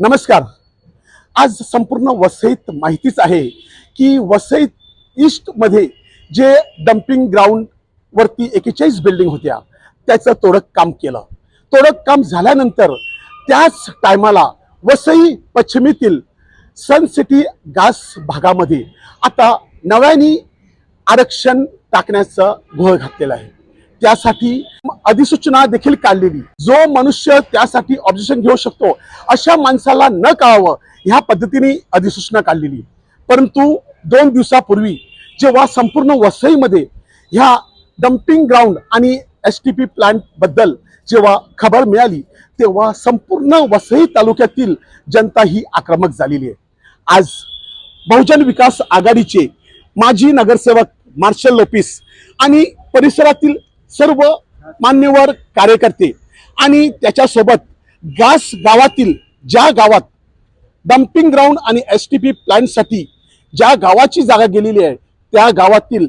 नमस्कार. आज संपूर्ण वसईत माहितीच आहे की वसईत ईस्टमध्ये जे डम्पिंग ग्राउंडवरती एकेचाळीस बिल्डिंग होत्या त्याचं तोडक काम केलं. तोडक काम झाल्यानंतर त्याच टायमाला वसई पश्चिमेतील सन सिटी गास भागामध्ये आता नव्याने आरक्षण टाकण्याचं घोळ घातलेलं आहे. त्यासाठी अधिसूचना देखील काढलेली. जो मनुष्य त्यासाठी ऑब्जेक्शन घेऊ शकतो अशा माणसाला न कळावं ह्या पद्धतीने अधिसूचना काढलेली. परंतु दोन दिवसापूर्वी जेव्हा संपूर्ण वसईमध्ये ह्या डम्पिंग ग्राउंड आणि एस टी पी प्लांटबद्दल जेव्हा खबर मिळाली तेव्हा संपूर्ण वसई तालुक्यातील जनता ही आक्रमक झालेली आहे. आज बहुजन विकास आघाडीचे माजी नगरसेवक मार्शल लोपिस आणि परिसरातील सर्व मान्यवर कार्यकर्ते आणि त्याच्यासोबत गास गावातील ज्या गावात डम्पिंग ग्राउंड आणि एस टी पी प्लॅनसाठी ज्या गावाची जागा गेलेली आहे त्या गावातील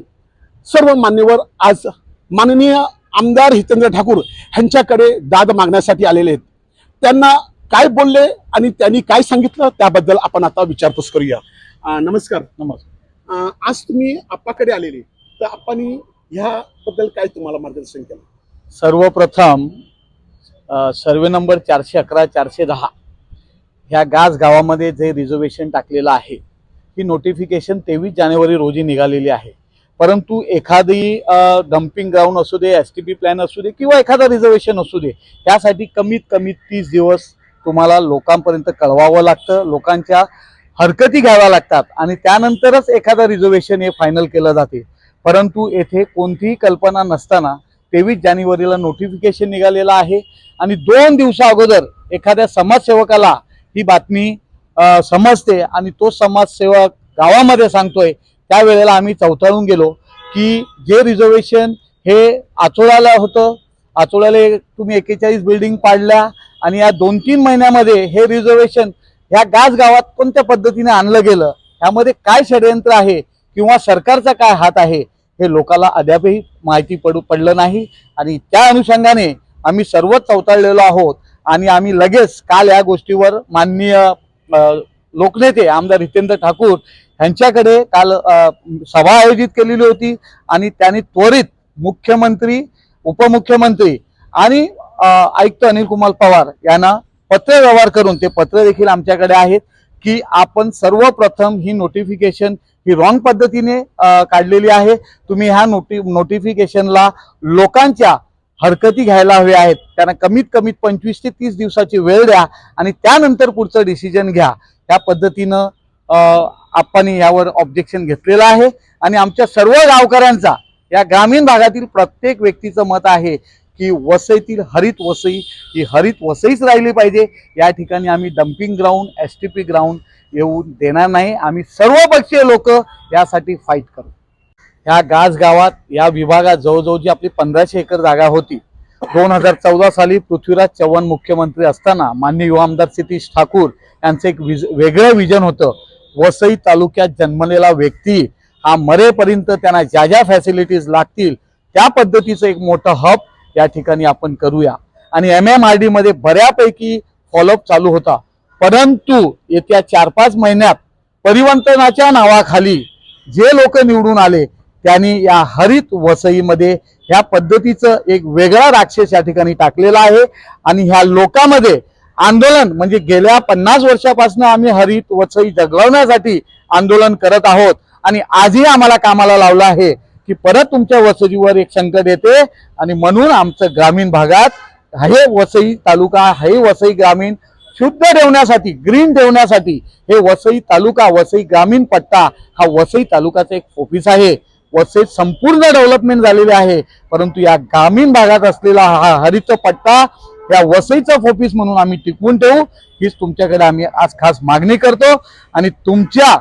सर्व मान्यवर आज माननीय आमदार हितेंद्र ठाकूर यांच्याकडे दाद मागण्यासाठी आलेले आहेत. त्यांना काय बोलले आणि त्यांनी काय सांगितलं त्याबद्दल आपण आता विचारपूस करूया. नमस्कार. नमस्कार आज तुम्ही आप्पाकडे आलेले. तर आपण ह्याबद्दल काय तुम्हाला मार्गदर्शन केलं? सर्वप्रथम सर्वे नंबर चारशे अकरा चारशे दहा ह्या गाज गावामध्ये जे रिझर्वेशन टाकलेलं आहे ही नोटिफिकेशन तेवीस जानेवारी रोजी निघालेली आहे. परंतु एखादी डम्पिंग ग्राउंड असू दे एस टी पी प्लॅन असू दे किंवा एखादा रिझर्वेशन असू दे त्यासाठी कमीत कमी तीस दिवस तुम्हाला लोकांपर्यंत कळवावं लागतं लोकांच्या हरकती घ्याव्या लागतात आणि त्यानंतरच एखादं रिझर्वेशन हे फायनल केलं जाते. परंतु येथे कोणतीही कल्पना नसताना तेवीस जानेवारीला नोटिफिकेशन निघालेलं आहे. आणि दोन दिवसा अगोदर एखाद्या समाजसेवकाला ही बातमी समजते आणि तो समाजसेवक गावामध्ये सांगतोय त्यावेळेला आम्ही चौथाळून गेलो की जे रिझर्वेशन हे आचोळ्याला होतं. आचोळ्याला तुम्ही एकेचाळीस बिल्डिंग पाडल्या आणि या दोन तीन महिन्यामध्ये हे रिझर्वेशन ह्या गाज गावात कोणत्या पद्धतीने आणलं गेलं? ह्यामध्ये काय षडयंत्र आहे? किंवा सरकारचा काय हात आहे? हे लोकाला अद्यापही माहिती पडू पडलं नाही. आणि त्या अनुषंगाने आम्ही सर्वच चौताळलेलो आहोत. आणि आम्ही लगेच काल या गोष्टीवर माननीय लोकनेते आमदार हितेंद्र ठाकूर यांच्याकडे काल सभा आयोजित केलेली होती. आणि त्यांनी त्वरित मुख्यमंत्री उपमुख्यमंत्री आणि आयुक्त अनिल कुमार पवार यांना पत्र व्यवहार करून ते पत्र देखील आमच्याकडे आहेत. की आपण सर्वप्रथम ही नोटिफिकेशन ही रॉंग पद्धतीने काढलेली आहे. तुम्ही ह्या नोटि नोटिफिकेशनला लोकांच्या हरकती घ्यायला हव्या आहेत. त्यांना कमीत कमीत पंचवीस ते तीस दिवसाची वेळ द्या आणि त्यानंतर पुढचं डिसिजन घ्या. त्या पद्धतीनं आपण यावर ऑब्जेक्शन घेतलेलं आहे. आणि आमच्या सर्व गावकऱ्यांचा या ग्रामीण भागातील प्रत्येक व्यक्तीचं मत आहे की वसईतील हरित वसई ही हरित वसईच राहिली पाहिजे. या ठिकाणी आम्ही dumping ground S T P ground येऊन देणार नाही. आम्ही सर्वपक्षीय लोक यासाठी फाईट करू. ह्या गाज गावात या विभागात जवळजवळ जी आपली पंधराशे एकर जागा होती दोन हजार चौदा साली पृथ्वीराज चव्हाण मुख्यमंत्री असताना मान्य युवा आमदार सतीश ठाकूर यांचं एक विज वेगळं विजन होतं. वसई तालुक्यात जन्मलेला व्यक्ती हा मरेपर्यंत त्यांना ज्या ज्या फॅसिलिटीज लागतील त्या पद्धतीचं एक मोठं हब या ठिकाणी आपण करूया. आणि एम एम आर डी मध्ये बऱ्यापैकी फॉलोअप चालू होता. परंतु येत्या चार पाच महिन्यात परिवर्तनाच्या नावाखाली जे लोक निवडून आले त्यांनी या हरित वसईमध्ये ह्या पद्धतीचं एक वेगळा राक्षस या ठिकाणी टाकलेला आहे. आणि ह्या लोकांमध्ये आंदोलन म्हणजे गेल्या पन्नास वर्षापासून आम्ही हरित वसई जगवण्यासाठी आंदोलन करत आहोत. आणि आजही आम्हाला कामाला लावलं आहे. की परत तुमच्या वसईवर एक संकट येते आणि म्हणून आमचं ग्रामीण भागात हे वसई तालुका हे वसई ग्रामीण शुद्ध ठेवण्यासाठी ग्रीन ठेवण्यासाठी हे वसई तालुका वसई ग्रामीण पट्टा हा वसई तालुकाचा एक ऑफिस आहे. वसईत संपूर्ण डेव्हलपमेंट झालेले आहे. परंतु या ग्रामीण भागात असलेला हा हरित पट्टा या वसईचा फोफिस म्हणून आम्ही टिकवून ठेवू. हीच तुमच्याकडे आम्ही आज खास मागणी करतो. आणि तुमच्या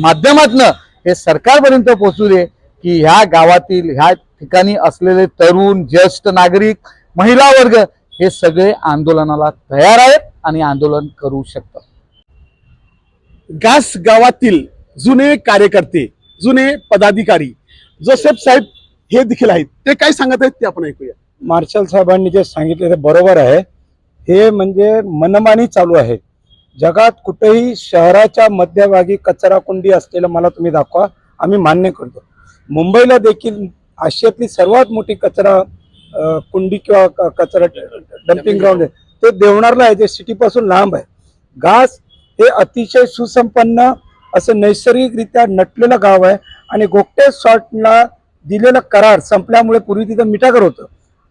माध्यमातनं हे सरकारपर्यंत पोहोचू दे. की ह्या गावातील ह्या ठिकाणी असलेले तरुण ज्येष्ठ नागरिक महिला वर्ग हे सगळे आंदोलनाला तयार आहेत आणि आंदोलन करू शकतात. गास गावातील जुने कार्यकर्ते जुने पदाधिकारी जोसेफ साहेब हे देखील आहेत. ते काय सांगत आहेत ते आपण ऐकूया. मार्शल साहेबांनी जे सांगितले ते बरोबर आहे. हे म्हणजे मनमानी चालू आहे. जगात कुठेही शहराच्या मध्यभागी कचरा कुंडी असलेलं मला तुम्ही दाखवा. आम्ही मान्य करतो. मुंबईला देखील आशियातली सर्वात मोठी कचरा कुंडी किंवा कचरा डम्पिंग ग्राउंड आहे. ते देवणारला आहे जे सिटीपासून लांब आहे. घास हे अतिशय सुसंपन्न असं नैसर्गिकरित्या नटलेलं गाव आहे आणि गोगटे सॉल्टला दिलेला करार संपल्यामुळे पूर्वी तिथं मिठागर होतं.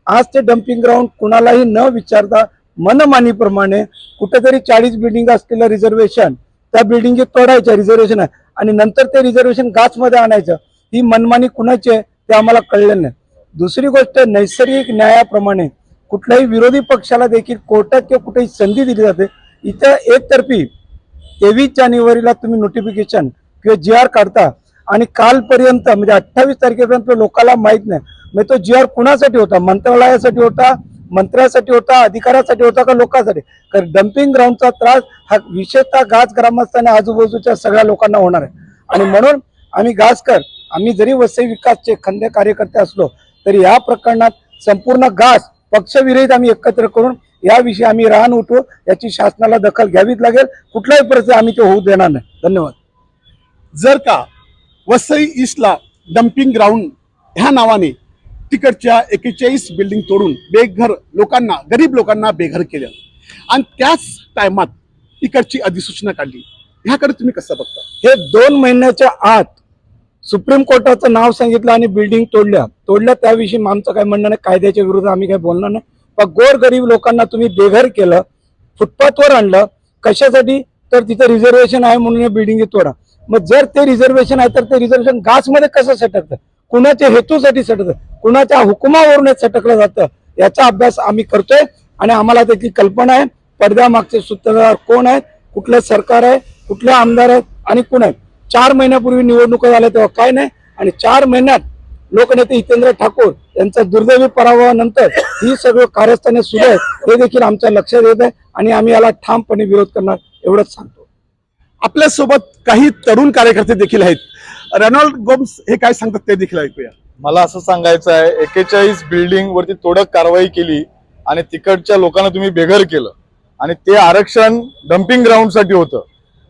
आज ते डम्पिंग ग्राउंड कुणालाही न विचारता मनमानीप्रमाणे कुठेतरी चाळीस बिल्डिंग असलेलं रिझर्वेशन त्या बिल्डिंगी तोडायचं रिझर्वेशन आहे. आणि नंतर ते रिझर्वेशन गाचमध्ये आणायचं. ही मनमानी कुणाची आहे ते आम्हाला कळलेलं नाही. दुसरी गोष्ट नैसर्गिक न्यायाप्रमाणे कुठल्याही विरोधी पक्षाला देखील कोर्टात किंवा कुठेही संधी दिली जाते. इथं एकतर्फी तेवीस जानेवारीला तुम्ही नोटिफिकेशन किंवा जी आर काढता आणि कालपर्यंत म्हणजे अठ्ठावीस तारखेपर्यंत लोकांना माहीत नाही. म्हणजे तो जी आर कुणासाठी होता? मंत्रालयासाठी होता? मंत्र्यासाठी होता? अधिकाऱ्यासाठी होता का लोकांसाठी? कारण डम्पिंग ग्राउंडचा त्रास हा विशेषतः गाच ग्रामस्थांनी आजूबाजूच्या सगळ्या लोकांना होणार आहे. आणि म्हणून आम्ही घासकर आम्ही जरी वसई विकासचे खंदे कार्यकर्ते असलो तरी या प्रकरणात संपूर्ण गाच पक्षविरहित आम्ही एकत्र करून याविषयी आम्ही रान उठवू याची शासनाला दखल घ्यावीच लागेल. कुठल्याही परिस्थिती आम्ही ते होऊ देणार नाही. धन्यवाद. जर का वसई ईस्टला डम्पिंग ग्राउंड ह्या नावाने तिकडच्या एकेचाळीस बिल्डिंग तोडून बेघर लोकांना गरीब लोकांना बेघर केलं आणि त्याच टायमात इकडची अधिसूचना काढली ह्याकडे तुम्ही कसं बघता? हे दोन महिन्याच्या आत सुप्रीम कोर्टाचं नाव सांगितलं आणि बिल्डिंग तोडल्या. तोडल्या त्याविषयी आमचं काय म्हणणं नाही कायद्याच्या विरुद्ध आम्ही काय बोलणार नाही. पण गोर गरीब लोकांना तुम्ही बेघर केलं फुटपाथवर आणलं कशासाठी? तर तिथं रिझर्वेशन आहे म्हणून या बिल्डिंग तोडा. मग जर ते रिझर्वेशन आहे तर ते रिझर्वेशन घासमध्ये कसं सटकतं? कुणाच्या हेतूसाठी सटकतं? कुणाच्या हुकुमावरूनच सटकलं जातं? याचा अभ्यास आम्ही करतोय आणि आम्हाला त्याची कल्पना आहे. पडद्यामागचे सूत्रधार कोण आहेत? कुठलं सरकार आहे? कुठले आमदार आहेत? आणि कोण आहेत? चार महिन्यापूर्वी निवडणुका झाल्या तेव्हा काय नाही आणि चार महिन्यात लोकनेते हितेंद्र ठाकूर यांचा दुर्दैवी पराभवानंतर ही सगळं कारस्थाने सुरू आहेत हे देखील आमच्या लक्षात येत आहे आणि आम्ही याला ठामपणे विरोध करणार एवढंच सांगतो. आपल्यासोबत काही तरुण कार्यकर्ते देखील आहेत. रेनॉल्ड गोम्स हे काय सांगतात ते देखील ऐकूया. मला असं सांगायचं आहे एकेचाळीस बिल्डिंग वरती तोडक कारवाई केली आणि तिकडच्या लोकांना तुम्ही बेघर केलं. आणि ते आरक्षण डम्पिंग ग्राउंडसाठी होतं.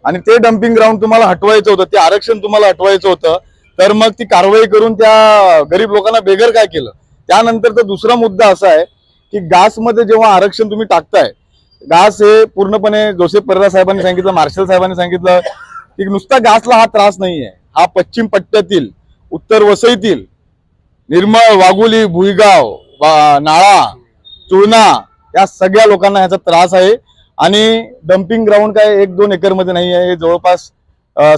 आणि ते डम्पिंग ग्राउंड तुम्हाला हटवायचं होतं ते आरक्षण तुम्हाला हटवायचं होतं तर मग ती कारवाई करून त्या गरीब लोकांना बेघर काय केलं? त्यानंतरचा दुसरा मुद्दा असा आहे की गासमध्ये जेव्हा आरक्षण तुम्ही टाकताय गास हे पूर्णपणे जोसेफ पर्रा साहेबांनी सांगितलं मार्शल साहेबांनी सांगितलं की नुसता गासला हा त्रास नाहीये. हा पश्चिम पट्ट्यातील उत्तर वसईतील निर्मळ वाघोली भुईगाव नाळा चुळणा या सगळ्या लोकांना ह्याचा त्रास आहे. आणि डम्पिंग ग्राउंड काय एक दोन एकरमध्ये नाही आहे. हे जवळपास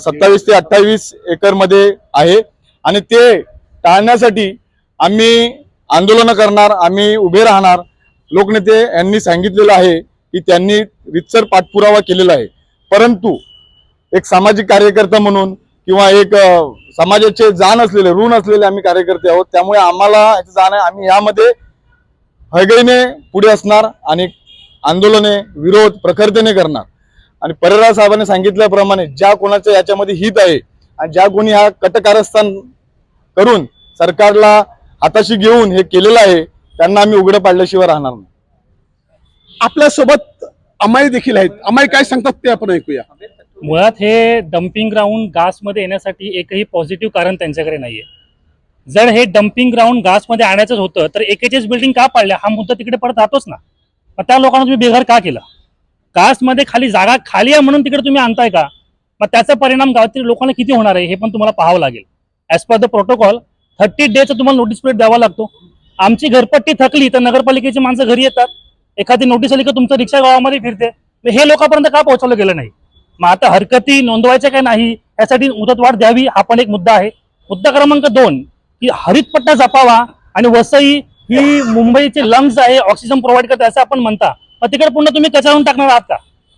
सत्तावीस ते अठ्ठावीस एकरमध्ये आहे. आणि ते टाळण्यासाठी आम्ही आंदोलन करणार आम्ही उभे राहणार. लोकनेते यांनी सांगितलेलं आहे की त्यांनी रितसर पाठपुरावा केलेला आहे. परंतु एक सामाजिक कार्यकर्ता म्हणून किंवा एक समाजाचे जाण असलेले ऋण असलेले आम्ही कार्यकर्ते आहोत. त्यामुळे आम्हाला याचं जाण आहे. आम्ही यामध्ये हळगईने पुढे असणार आणि आंदोलने विरोध प्रखरतेने करणार. आणि परेरा साहेबांनी सांगितल्याप्रमाणे ज्या कोणाचं याच्यामध्ये हित आहे आणि ज्या कोणी हा कटकारस्थान करून सरकारला हाताशी घेऊन हे केलेलं आहे त्यांना आम्ही उघडं पाडल्याशिवाय राहणार नाही. आपल्यासोबत अमाई देखील आहेत. अमाई काय सांगतात ते आपण ऐकूया. मुळात हे डम्पिंग ग्राउंड गासमध्ये येण्यासाठी एकही पॉझिटिव्ह कारण त्यांच्याकडे नाहीये. जर हे डम्पिंग ग्राउंड गासमध्ये आणायचंच होतं तर एकेचेच बिल्डिंग का पाडल्या? हा मुद्दा तिकडे परत राहतोच ना. मग त्या लोकांना तुम्ही बेघर का केलं? कास्टमध्ये खाली जागा खाली आहे म्हणून तिकडे तुम्ही आणताय का? मग त्याचा परिणाम गावातील लोकांना किती होणार आहे हे पण तुम्हाला पाहावं लागेल. As per the protocol thirty डेचा तुम्हाला नोटीस पिरियड द्यावा लागतो. आमची घरपट्टी थकली तर नगरपालिकेची माणसं घरी येतात. एखादी नोटीस आली की तुमचं रिक्षा गावामध्ये फिरते. हे लोकांपर्यंत का पोहोचवलं गेलं नाही? मग आता हरकती नोंदवायच्या काय नाही यासाठी मुदतवाढ द्यावी हा पण एक मुद्दा आहे. मुद्दा क्रमांक दोन की हरितपट्टा जपावा आणि वसई ही मुंबईचे लंग्स आहे ऑक्सिजन प्रोव्हाइड करते असं आपण म्हणता. मग तिकडे पूर्ण तुम्ही कचरावून टाकणार आहात का?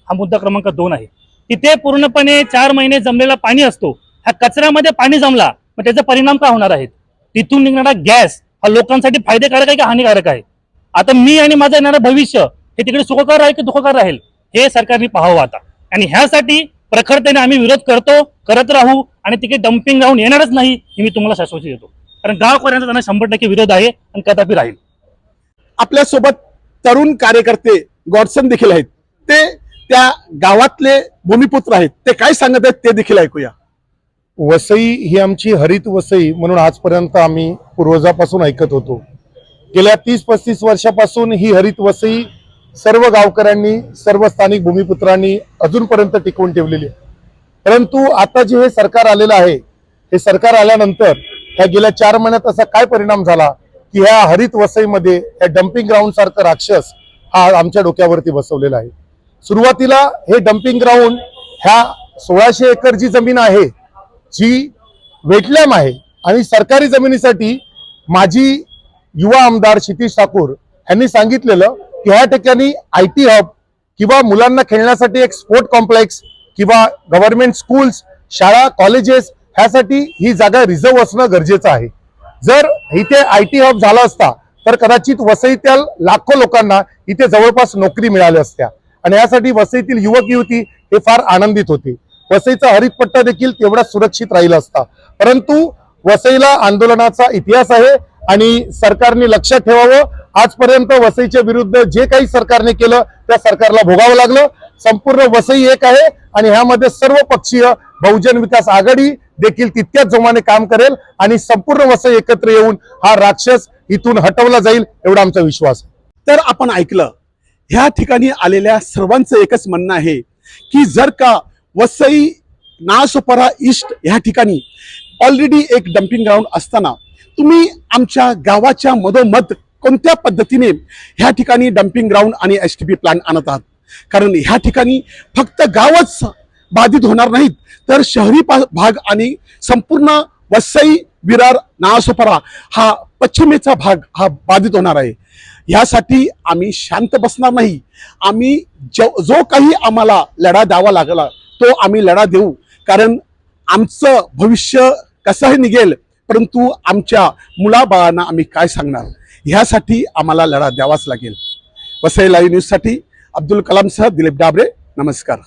हा मुद्दा क्रमांक दोन आहे. तिथे पूर्णपणे चार महिने जमलेला पाणी असतो. ह्या कचऱ्यामध्ये पाणी जमला मग त्याचा परिणाम काय होणार आहेत? तिथून निघणारा गॅस हा लोकांसाठी फायदेकारक आहे की हानिकारक आहे? आता मी आणि माझं येणारं भविष्य हे तिकडे सुखकार राहील की दुखकार राहील? हे सरकारने पाहावं आता. आणि ह्यासाठी प्रखरतेने आम्ही विरोध करतो करत राहू आणि तिकडे डम्पिंग राहून येणारच नाही हे मी तुम्हाला शाश्वती देतो. कारण गावकऱ्यांचा त्यांना शंभर टक्के विरोध आहे आणि कदापि राहील. आपल्यासोबत तरुण कार्यकर्ते गॉडसन देखील आहेत. ते त्या गावातले भूमिपुत्र आहेत. ते काय सांगत आहेत ते देखील ऐकूया. वसई ही आमची हरित वसई म्हणून आजपर्यंत आम्ही पूर्वजापासून ऐकत होतो. गेल्या तीस पस्तीस वर्षापासून ही हरित वसई सर्व गावकऱ्यांनी सर्व स्थानिक भूमिपुत्रांनी अजूनपर्यंत टिकवून ठेवलेली आहे. परंतु आता जे हे सरकार आलेलं आहे हे सरकार आल्यानंतर ह्या गेल्या चार महिन्यात असा काय परिणाम झाला की ह्या हरित वसईमध्ये या डम्पिंग ग्राउंड सारखं राक्षस हा आमच्या डोक्यावरती बसवलेला आहे. सुरुवातीला हे डम्पिंग ग्राउंड ह्या सोळाशे एकर जी जमीन आहे जी वेटलॅम आहे आणि सरकारी जमिनीसाठी माजी युवा आमदार क्षितिश ठाकूर यांनी सांगितलेलं की ह्या ठिकाणी आय टी हब किंवा मुलांना खेळण्यासाठी एक स्पोर्ट कॉम्प्लेक्स किंवा गव्हर्नमेंट स्कूल्स शाळा कॉलेजेस ह्यासाठी ही जागा रिझर्व्ह असणं गरजेचं आहे. जर इथे आय टी हब झाला असता तर कदाचित वसईतील लाखो लोकांना इथे जवळपास नोकरी मिळाल्या असत्या. आणि यासाठी वसईतील युवक युवती हे फार आनंदित होते. वसईचा हरितपट्टा देखील तेवढा सुरक्षित राहिला असता. परंतु वसईला आंदोलनाचा इतिहास आहे आणि सरकारने लक्षात ठेवावं. आजपर्यंत वसईच्या विरुद्ध जे काही सरकारने केलं त्या सरकारला भोगावं लागलं. संपूर्ण वसई एक आहे आणि ह्यामध्ये सर्व पक्षीय बहुजन विकास आघाडी देखील तितक्याच जोमाने काम करेल आणि संपूर्ण वसई एकत्र येऊन हा राक्षस इथून हटवला जाईल एवढा आमचा विश्वास तर आपण ऐकलं ह्या ठिकाणी आलेल्या सर्वांचं एकच म्हणणं आहे की जर का वसई नासोपरा ईस्ट ह्या ठिकाणी ऑलरेडी एक डम्पिंग ग्राउंड असताना तुम्ही आमच्या गावाच्या मधोमध कोणत्या पद्धतीने ह्या ठिकाणी डम्पिंग ग्राउंड आणि एस टी पी प्लांट आणत आहात? कारण ह्या ठिकाणी फक्त गावच बाधित होणार नाहीत. तर शहरी पा- भाग आणि संपूर्ण वसई विरार नासोपरा हा पश्चिमेचा भाग हा बाधित होणार आहे. ह्यासाठी आम्ही शांत बसणार नाही. आम्ही जो जो काही आम्हाला लढा द्यावा लागला तो आम्ही लढा देऊ. कारण आमचं भविष्य कसंही निघेल परंतु आमच्या मुलाबाळांना आम्ही काय सांगणार? ह्यासाठी आम्हाला लढा द्यावाच लागेल. वसई लाईव्ह न्यूजसाठी अब्दुल कलामसह दिलीप डाबरे नमस्कार.